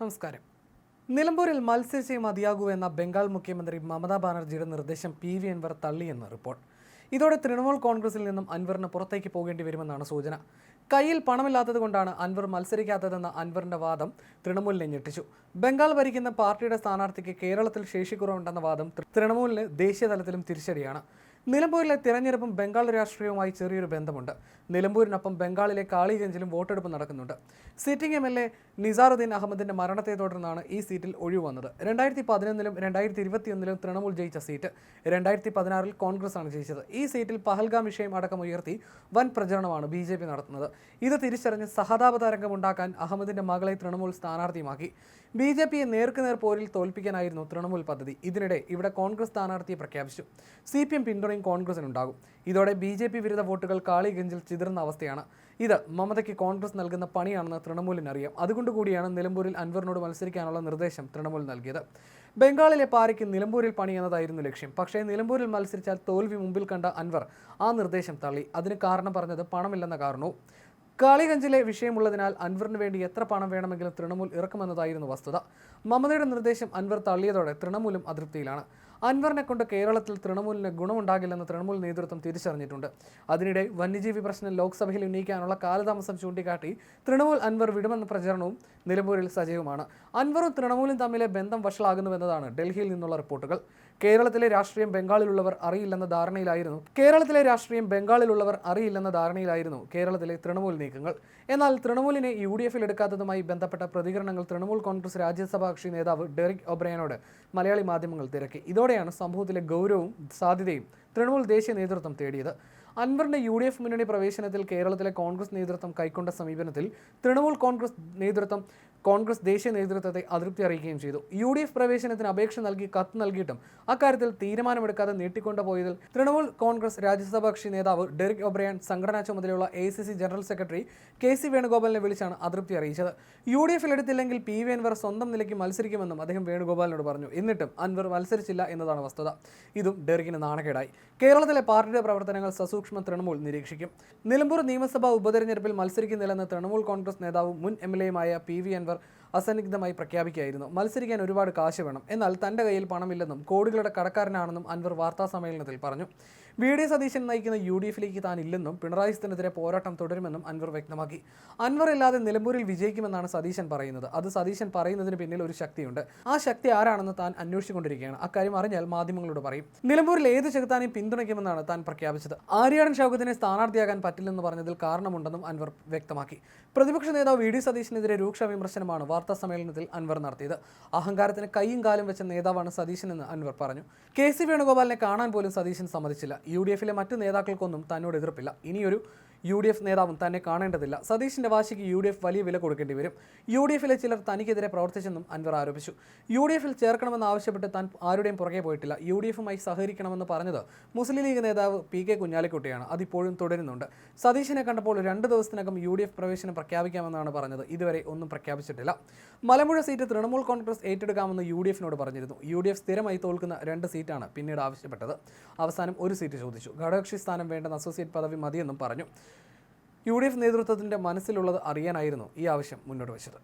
നമസ്കാരം. നിലമ്പൂരിൽ മത്സരിച്ചേ മതിയാകൂ എന്ന ബംഗാൾ മുഖ്യമന്ത്രി മമതാ ബാനർജിയുടെ നിർദ്ദേശം പി വി അൻവർ തള്ളിയെന്ന് റിപ്പോർട്ട്. ഇതോടെ തൃണമൂൽ കോൺഗ്രസിൽ നിന്നും അൻവറിന് പുറത്തേക്ക് പോകേണ്ടി വരുമെന്നാണ് സൂചന. കയ്യിൽ പണമില്ലാത്തത് കൊണ്ടാണ് അൻവർ മത്സരിക്കാത്തതെന്ന അൻവറിന്റെ വാദം തൃണമൂലിനെ ഞെട്ടിച്ചു. ബംഗാൾ ഭരിക്കുന്ന പാർട്ടിയുടെ സ്ഥാനാർത്ഥിക്ക് കേരളത്തിൽ ശേഷിക്കുറവുണ്ടെന്ന വാദം തൃണമൂലിന് ദേശീയ തലത്തിലും തിരിച്ചടിയാണ്. നിലമ്പൂരിലെ തിരഞ്ഞെടുപ്പും ബംഗാൾ രാഷ്ട്രീയവുമായി ചെറിയൊരു ബന്ധമുണ്ട്. നിലമ്പൂരിനൊപ്പം ബംഗാളിലെ കാളിഗഞ്ചിലും വോട്ടെടുപ്പ് നടക്കുന്നുണ്ട്. Sitting M L A Nisaruddin അഹമ്മദിന്റെ മരണത്തെ തുടർന്നാണ് ഈ സീറ്റിൽ ഒഴിവ് വന്നത്. രണ്ടായിരത്തി പതിനൊന്നിലും രണ്ടായിരത്തി ഇരുപത്തിയൊന്നിലും തൃണമൂൽ ജയിച്ച സീറ്റ് രണ്ടായിരത്തി പതിനാറിൽ കോൺഗ്രസ് ആണ് ജയിച്ചത്. ഈ സീറ്റിൽ പഹൽഗാം വിഷയം അടക്കം ഉയർത്തി വൻ പ്രചരണമാണ് ബി ജെ പി നടത്തുന്നത്. ഇത് തിരിച്ചറിഞ്ഞ് സഹതാപ തരംഗമുണ്ടാക്കാൻ അഹമ്മദിന്റെ മകളെ തൃണമൂൽ സ്ഥാനാർത്ഥിയുമാക്കി. ബി ജെ പിയെ നേർക്കുനേർ പോരിൽ തോൽപ്പിക്കാനായിരുന്നു തൃണമൂൽ പദ്ധതി. ഇതിനിടെ ഇവിടെ കോൺഗ്രസ് സ്ഥാനാർത്ഥിയെ പ്രഖ്യാപിച്ചു. സി പി എം പിന്തുണയും കോൺഗ്രസിനുണ്ടാകും. ഇതോടെ ബി ജെ പി വിരുദ്ധ വോട്ടുകൾ കാളിഗഞ്ചിൽ ചിതറുന്ന അവസ്ഥയാണ്. ഇത് മമതയ്ക്ക് കോൺഗ്രസ് നൽകുന്ന പണിയാണെന്ന് തൃണമൂലിന് അറിയാം അതുകൊണ്ട് കൂടിയാണ് നിലമ്പൂരിൽ അൻവറിനോട് മത്സരിക്കാനുള്ള നിർദ്ദേശം തൃണമൂൽ നൽകിയത്. ബംഗാളിലെ പാരയ്ക്ക് നിലമ്പൂരിൽ പണി എന്നതായിരുന്നു ലക്ഷ്യം. പക്ഷേ നിലമ്പൂരിൽ മത്സരിച്ചാൽ തോൽവി മുമ്പിൽ കണ്ട അൻവർ ആ നിർദ്ദേശം തള്ളി. അതിന് കാരണം പറഞ്ഞത് പണമില്ലെന്ന കാരണവും കാളിഗഞ്ചിലെ വിഷയമുള്ളതിനാൽ അൻവറിന് വേണ്ടി എത്ര പണം വേണമെങ്കിലും തൃണമൂൽ ഇറക്കുമെന്നതായിരുന്നു വസ്തുത. മമതയുടെ നിർദ്ദേശം അൻവർ തള്ളിയതോടെ തൃണമൂലും അതൃപ്തിയിലാണ്. അൻവറിനെ കൊണ്ട് കേരളത്തിൽ തൃണമൂലിന് ഗുണമുണ്ടാകില്ലെന്ന് തൃണമൂൽ നേതൃത്വം തിരിച്ചറിഞ്ഞിട്ടുണ്ട്. അതിനിടെ വന്യജീവി പ്രശ്നം ലോക്സഭയിൽ ഉന്നയിക്കാനുള്ള കാലതാമസം ചൂണ്ടിക്കാട്ടി തൃണമൂൽ അൻവർ വിടുമെന്ന പ്രചരണവും നിലമ്പൂരിൽ സജീവമാണ്. അൻവറും തൃണമൂലും തമ്മിലെ ബന്ധം വഷളാകുന്നുവെന്നതാണ് ഡൽഹിയിൽ നിന്നുള്ള റിപ്പോർട്ടുകൾ. കേരളത്തിലെ രാഷ്ട്രീയം ബംഗാളിലുള്ളവർ അറിയില്ലെന്ന ധാരണയിലായിരുന്നു കേരളത്തിലെ രാഷ്ട്രീയം ബംഗാളിലുള്ളവർ അറിയില്ലെന്ന ധാരണയിലായിരുന്നു കേരളത്തിലെ തൃണമൂൽ നീക്കങ്ങൾ. എന്നാൽ തൃണമൂലിനെ യു ഡി എഫിൽ എടുക്കാത്തതുമായി ബന്ധപ്പെട്ട പ്രതികരണങ്ങൾ തൃണമൂൽ കോൺഗ്രസ് രാജ്യസഭാ കക്ഷി നേതാവ് ഡെറിക് ഒബ്രയനോട് മലയാളി മാധ്യമങ്ങൾ തിരക്കി. ഇതോടെയാണ് സംഭവത്തിലെ ഗൗരവവും സാധ്യതയും തൃണമൂൽ ദേശീയ നേതൃത്വം തേടിയത്. അൻവറിന്റെ യു ഡി എഫ് മുന്നണി പ്രവേശനത്തിൽ കേരളത്തിലെ കോൺഗ്രസ് നേതൃത്വം കൈക്കൊണ്ട സമീപനത്തിൽ തൃണമൂൽ കോൺഗ്രസ് നേതൃത്വം കോൺഗ്രസ് ദേശീയ നേതൃത്വത്തെ അതൃപ്തി അറിയിക്കുകയും ചെയ്തു. യു ഡി എഫ് പ്രവേശനത്തിന് അപേക്ഷ നൽകി കത്ത് നൽകിയിട്ടും അക്കാര്യത്തിൽ തീരുമാനമെടുക്കാതെ നീട്ടിക്കൊണ്ടുപോയതിൽ തൃണമൂൽ കോൺഗ്രസ് രാജ്യസഭാ കക്ഷി നേതാവ് ഡെറിക് ഒബ്രയാൻ സംഘടനാ ചുമതലയുള്ള A C C general secretary K C വേണുഗോപാലിനെ വിളിച്ചാണ് അതൃപ്തി അറിയിച്ചത്. യു ഡി എഫിൽ എടുത്തില്ലെങ്കിൽ പി വി അൻവർ സ്വന്തം നിലയ്ക്ക് മത്സരിക്കുമെന്നും അദ്ദേഹം വേണുഗോപാലിനോട് പറഞ്ഞു. എന്നിട്ടും അൻവർ മത്സരിച്ചില്ല എന്നതാണ് വസ്തുത. ഇതും ഡെറിക്കിന് നാണക്കേടായി. കേരളത്തിലെ പാർട്ടിയുടെ പ്രവർത്തനങ്ങൾ സസൂക്ഷ്മ തൃണമൂൽ നിരീക്ഷിക്കും. നിലമ്പൂർ നിയമസഭാ ഉപതെരഞ്ഞെടുപ്പിൽ മത്സരിക്കുന്നില്ലെന്ന് തൃണമൂൽ കോൺഗ്രസ് നേതാവും മുൻ എം എൽ എയുമായ പി വി അൻവർ पर അസന്നിഗ്ധമായി പ്രഖ്യാപിക്കുകയായിരുന്നു. മത്സരിക്കാൻ ഒരുപാട് കാശ് വേണം. എന്നാൽ തന്റെ കയ്യിൽ പണമില്ലെന്നും കോടികളുടെ കടക്കാരനാണെന്നും അൻവർ വാർത്താ സമ്മേളനത്തിൽ പറഞ്ഞു. വി. ഡി. സതീശൻ നയിക്കുന്ന യു ഡി എഫിലേക്ക് താൻ ഇല്ലെന്നും പിണറായി സ്ഥിനെതിരെ പോരാട്ടം തുടരുമെന്നും അൻവർ വ്യക്തമാക്കി. അൻവർ ഇല്ലാതെ നിലമ്പൂരിൽ വിജയിക്കുമെന്നാണ് സതീശൻ പറയുന്നത്. അത് സതീശൻ പറയുന്നതിന് പിന്നിൽ ഒരു ശക്തിയുണ്ട്. ആ ശക്തി ആരാണെന്ന് താൻ അന്വേഷിച്ചുകൊണ്ടിരിക്കുകയാണ്. അക്കാര്യം അറിഞ്ഞാൽ മാധ്യമങ്ങളോട് പറയും. നിലമ്പൂരിൽ ഏത് ചെകുത്താനെയും പിന്തുണയ്ക്കുമെന്നാണ് താൻ പ്രഖ്യാപിച്ചത്. ആര്യാടൻ ഷൗക്കത്തിനെ സ്ഥാനാർത്ഥിയാകാൻ പറ്റില്ലെന്ന് പറഞ്ഞതിൽ കാരണമുണ്ടെന്നും അൻവർ വ്യക്തമാക്കി. പ്രതിപക്ഷ നേതാവ് വി. ഡി. സതീശനെതിരെ രൂക്ഷ വിമർശനമാണ് വാർത്താ സമ്മേളനത്തിൽ അൻവർ നടത്തിയത്. അഹങ്കാരത്തിന് കൈയും കാലും വെച്ച നേതാവാണ് സതീശനെന്ന് അൻവർ പറഞ്ഞു. കെ സി വേണുഗോപാലിനെ കാണാൻ പോലും സതീശൻ സമ്മതിച്ചില്ല. യു ഡി എഫിലെ മറ്റ് നേതാക്കൾക്കൊന്നും തന്നോട് എതിർപ്പില്ല. ഇനിയൊരു യു ഡി എഫ് നേതാവും തന്നെ കാണേണ്ടതില്ല. സതീഷിന്റെ വാശിക്ക് യു ഡി എഫ് വലിയ വില കൊടുക്കേണ്ടി വരും. യു ഡി എഫിലെ ചിലർ തനിക്കെതിരെ പ്രവർത്തിച്ചെന്നും അൻവർ ആരോപിച്ചു. യു ഡി എഫിൽ ചേർക്കണമെന്ന് ആവശ്യപ്പെട്ട് താൻ ആരുടെയും പുറകെ പോയിട്ടില്ല. യു ഡി എഫുമായി സഹകരിക്കണമെന്ന് പറഞ്ഞത് മുസ്ലിം ലീഗ് നേതാവ് പി കെ കുഞ്ഞാലിക്കുട്ടിയാണ്. അതിപ്പോഴും തുടരുന്നുണ്ട്. സതീഷിനെ കണ്ടപ്പോൾ രണ്ട് ദിവസത്തിനകം യു ഡി എഫ് പ്രവേശനം പ്രഖ്യാപിക്കാമെന്നാണ് പറഞ്ഞത്. ഇതുവരെ ഒന്നും പ്രഖ്യാപിച്ചിട്ടില്ല. മലമ്പുഴ സീറ്റ് തൃണമൂൽ കോൺഗ്രസ് ഏറ്റെടുക്കാമെന്ന് യു ഡി എഫിനോട് പറഞ്ഞിരുന്നു. യു ഡി എഫ് സ്ഥിരമായി തോൽക്കുന്ന രണ്ട് സീറ്റാണ് പിന്നീട് ആവശ്യപ്പെട്ടത്. അവസാനം ഒരു സീറ്റ് ചോദിച്ചു. ഘടകകക്ഷി സ്ഥാനം വേണ്ടെന്ന് അസോസിയേറ്റ് പദവി മതിയെന്നും പറഞ്ഞു. യു ഡി എഫ് നേതൃത്വത്തിന്റെ മനസ്സിലുള്ളത് അറിയാനായിരുന്നു ഈ ആവശ്യം മുന്നോട്ട് വെച്ചത്.